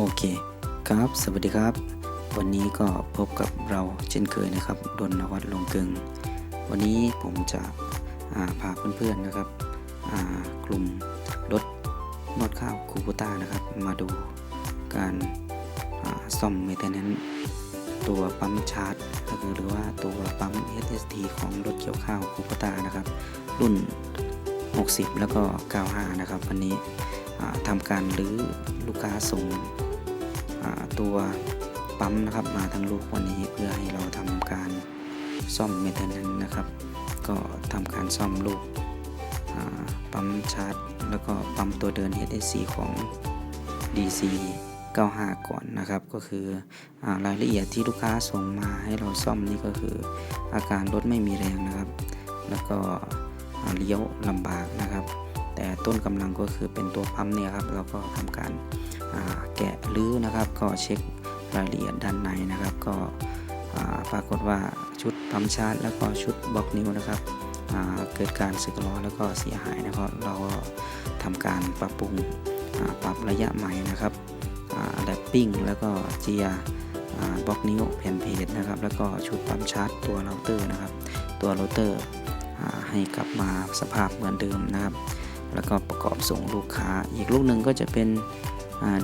โอเคครับ สวัสดีครับ วันนี้ก็พบกับเราเช่นเคยนะครับดนวัฒน์ลงกึง วันนี้ผมจะาพาเพื่อนๆนะครับกลุ่มรถนวดข้าวคูบูต้านะครับ มาดูการาซ่อมเมนเทนแนตัวปั๊มชาร์จก็คือหรือว่าตัวปั๊ม HST ของรถเกี่ยวข้าวคูบูต้านะครับ รุ่น 60 แล้วก็ 95 นะครับ วันนี้ทำการรื้อลูกค้าส่ง ตัวปั๊มนะครับมาทั้งลูกวันนี้เพื่อให้เราทำการซ่อมเมนเทนแนนนะครับ ก็ทำการซ่อมลูกปั๊มชาร์จ แล้วก็ปั๊มตัวเดิน HSC ของ DC 95 ก่อนนะครับ ก็คืออรายละเอียดที่ลูกค้าส่งมาให้เราซ่อมนี่ก็คือ อาการรถไม่มีแรงนะครับ แล้วก็เลี้ยวลำบากนะครับ แต่ต้นกำลังก็คือเป็นตัวปั๊มเนี่ยครับ เราก็ทำการ แกะลื้อนะครับ ก็เช็ครายละเอียดด้านในนะครับ ก็ปรากฏว่าชุดปั๊มชาร์จแล้วก็ชุดบล็อกนิ้วนะครับเกิดการสึกล้อแล้วก็เสียหายนะครับเราก็ทำการปรับปรุงปรับระยะใหม่นะครับแรปปิ้งแล้วก็เจียบล็อกนิ้วแผ่นเพจนะครับ แล้วก็ชุดปั๊มชาร์จตัวเราเตอร์นะครับ ตัวโรเตอร์ให้กลับมาสภาพเหมือนเดิมนะครับ แล้วก็ประกอบส่งลูกค้า อีกลูกหนึ่งก็จะเป็น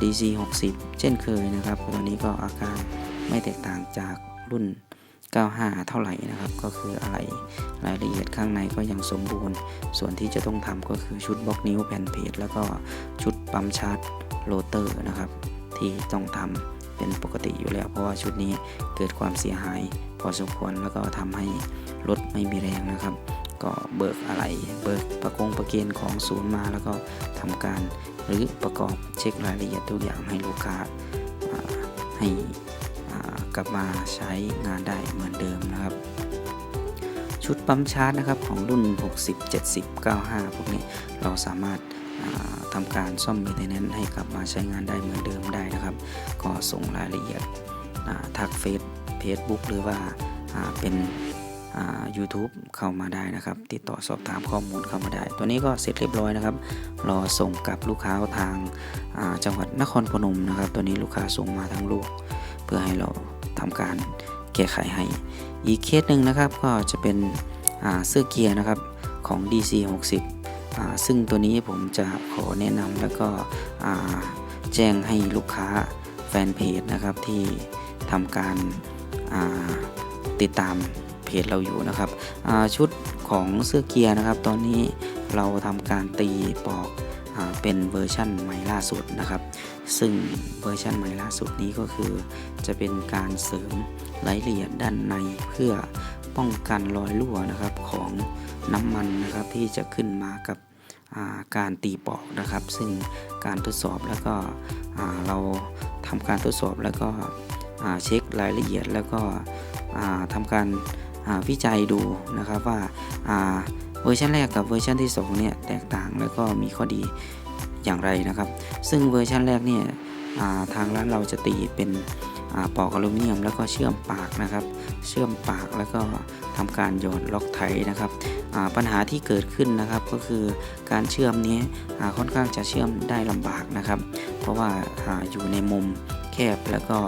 DC 60 เช่นเคยนะครับ ตัวนี้ก็อาการไม่แตกต่างจากรุ่น 95 เท่าไหร่นะครับ ก็คืออะไรรายละเอียดข้างในก็ยังสมบูรณ์ ส่วนที่จะต้องทำก็คือชุดบล็อกนิ้วแผ่นเพจแล้วก็ชุดปั๊มชาร์จโรเตอร์นะครับ ที่ต้องทำเป็นปกติอยู่แล้ว เพราะว่าชุดนี้เกิดความเสียหายพอสมควรแล้วก็ทำให้รถไม่มีแรงนะครับ ก็เบิกอะไรเบิกประกงประเกณฑ์ของศูนย์มาแล้วก็ทำการ หรือประกอบเช็ครายละเอียดทุกอย่างให้ลูกค้าให้กลับมาใช้งานได้เหมือนเดิมนะครับ ชุดปั๊มชาร์จนะครับของรุ่น 60 70 95 พวกนี้เราสามารถทำการซ่อมมนเทนแนนให้กลับมาใช้งานได้เหมือนเดิมได้นะครับ ก็ส่งรายละเอียดทักเฟซเฟซบุ๊กหรือว่าเป็น YouTube เข้ามาได้นะครับ ติดต่อสอบถามข้อมูลเข้ามาได้ ตัวนี้ก็เสร็จเรียบร้อยนะครับ รอส่งกับลูกค้าทางาจังหวัดนครพนมนะครับ ตัวนี้ลูกค้าส่งมาทั้งลูก เพื่อให้เราทำการแก้ไขให้ อีกเคสหนึ่งนะครับก็จะเป็นเสื้อเกียร์นะครับของ DC 60 ซึ่งตัวนี้ผมจะขอแนะนำแล้วก็แจ้งให้ลูกค้าแฟนเพจนะครับที่ทำการาติดตาม เพจเราอยู่นะครับชุดของเสื้อเกียร์นะครับ ตอนนี้เราทำการตีปอกอเป็นเวอร์ชั่นใหม่ล่าสุดนะครับ ซึ่งเวอร์ชั่นใหม่ล่าสุดนี้ก็คือ จะเป็นการเสริมรายละเอียดด้านในเพื่อป้องกันรอยรั่วนะครับของน้ำมันนะครับที่จะขึ้นมากับาการตีปอกนะครับ ซึ่งการทดสอบแล้วก็เราทำการทดสอบแล้วก็เช็ครายละเอียดแล้วก็อ่าทำการ วิจัยดูนะครับว่าาเวอร์ชันแรกกับเวอร์ชันที่2เนี่ยแตกต่างแล้วก็มีข้อดีอย่างไรนะครับ ซึ่งเวอร์ชันแรกเนี่ยาทางร้านเราจะตีเป็นอปอกอลูมิเนียมแล้วก็เชื่อมปากนะครับ เชื่อมปากแล้วก็ทำการหยอดล็อกไทนะครับปัญหาที่เกิดขึ้นนะครับก็คือการเชื่อมนี้ค่อนข้างจะเชื่อมได้ลำบากนะครับ เพราะว่าอาอยู่ในมุม แคบ แล้วก็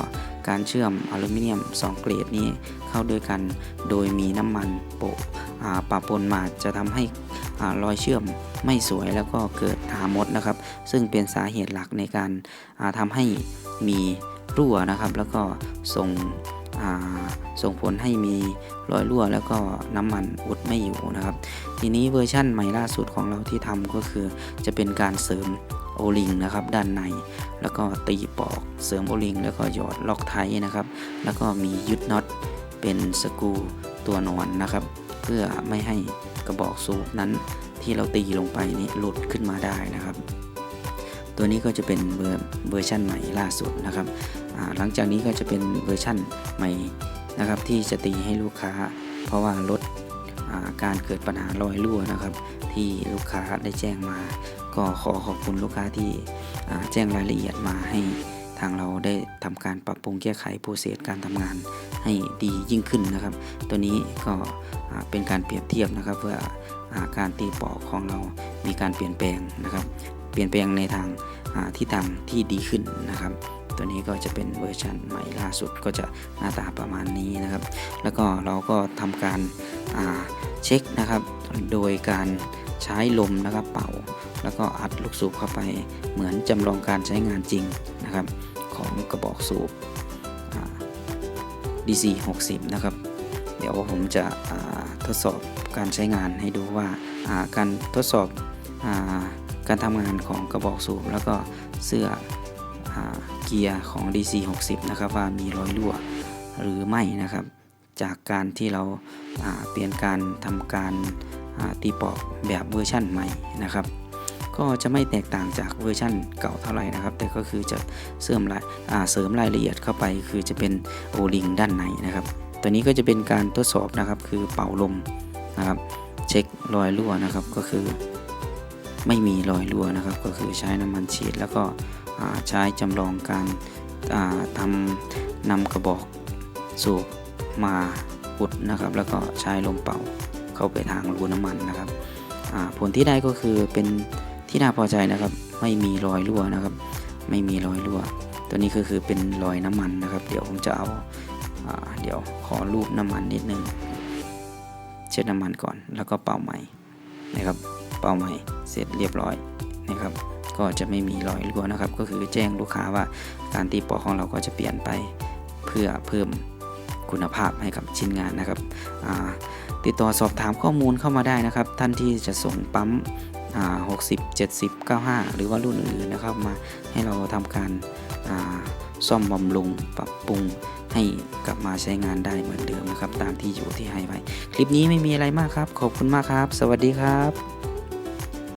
การเชื่อมอลูมิเนียม 2 เกรดนี้เข้าด้วยกัน โดยมีน้ำมันโปะปะปนมาจะทำให้รอยเชื่อมไม่สวยแล้วก็เกิดหามดนะครับ ซึ่งเป็นสาเหตุหลักในการาทำให้มีรั่วนะครับ แล้วก็ส่งส่งผลให้มีรอยรั่วแล้วก็น้ำมันอุดไม่อยู่นะครับ ทีนี้เวอร์ชั่นใหม่ล่าสุดของเราที่ทำก็คือจะเป็นการเสริม โอลิงนะครับด้านใน แล้วก็ตีปอกเสริมโอลิง แล้วก็หยอดล็อกไทนะครับ แล้วก็มียึดน็อตเป็นสกรูตัวนอนนะครับ เพื่อไม่ให้กระบอกสูบนั้นที่เราตีลงไปนี้หลุดขึ้นมาได้นะครับ ตัวนี้ก็จะเป็นเวอร์เวอร์ชันใหม่ล่าสุดนะครับหลังจากนี้ก็จะเป็นเวอร์ชันใหม่นะครับที่จะตีให้ลูกค้า เพราะว่าลดาการเกิดปัญหารอยรั่วนะครับ ที่ลูกค้าได้แจ้งมา ก็ขอขอบคุณลูกค้าที่แจ้งรายละเอียดมาให้ทางเราได้ทำการปรับปรุงแก้ไขโปรเซสการทำงานให้ดียิ่งขึ้นนะครับ ตัวนี้ก็เป็นการเปรียบเทียบนะครับเพื่ออการตีปอกของเรามีการเปลี่ยนแปลงนะครับ เปลี่ยนแปลงในทางที่ทางที่ดีขึ้นนะครับ ตัวนี้ก็จะเป็นเวอร์ชันใหม่ล่าสุดก็จะหน้าตาประมาณนี้นะครับ แล้วก็เราก็ทำการเช็คนะครับ โดยการใช้ลมนะครับเป่า แล้วก็อัดลูกสูบเข้าไปเหมือนจำลองการใช้งานจริงนะครับของกระบอกสูบ DC 60 นะครับ เดี๋ยวผมจะทดสอบการใช้งานให้ดูว่าการทดสอบอการทำงานของกระบอกสูบ แล้วก็เสื้ออเกียร์ของ DC 60 นะครับว่ามีรอยรั่วหรือไม่นะครับ จากการที่เราาเปลี่ยนการทำการตีปอกแบบเวอร์ชั่นใหม่นะครับ ก็จะไม่แตกต่างจากเวอร์ชั่นเก่าเท่าไหร่นะครับ แต่ก็คือจะเสริมรายเสริมรายละเอียดเข้าไป คือจะเป็นโอลิงด้านในนะครับ ตัวนี้ก็จะเป็นการทดสอบนะครับ คือเป่าลมนะครับเช็ครอยรั่วนะครับก็คือไม่มีรอยรั่วนะครับ ก็คือใช้น้ำมันฉีด แล้วก็ใช้จำลองการาทำนำกระบอกสูบมาอุดนะครับ แล้วก็ใช้ลมเป่าเข้าไปทางรูน้ำมันนะครับผลที่ได้ก็คือเป็น ที่น่าพอใจนะครับ ไม่มีรอยรั่วนะครับ ไม่มีรอยรั่ว ตัวนี้ก็คือเป็นรอยน้ำมันนะครับ เดี๋ยวผมจะเอาอาเดี๋ยวขอรูปน้ำมันนิดนึง เช็ดน้ำมันก่อน แล้วก็เป่าใหม่นะครับ เป่าใหม่เสร็จเรียบร้อยนะครับ ก็จะไม่มีรอยรั่วนะครับ ก็คือแจ้งลูกค้าว่าการตีปอกของเราก็จะเปลี่ยนไปเพื่อเพิ่มคุณภาพให้กับชิ้นงานนะครับ ติดต่อสอบถามข้อมูลเข้ามาได้นะครับ ท่านที่จะส่งปั๊ม อ่า60 70 95หรือว่ารุ่นอื่นๆนะครับมาให้เราทำการาซ่อมบำรุงปรับปรุงให้กลับมาใช้งานได้เหมือนเดิมนะครับ ตามที่อยู่ที่ให้ไว้ คลิปนี้ไม่มีอะไรมากครับ ขอบคุณมากครับ สวัสดีครับ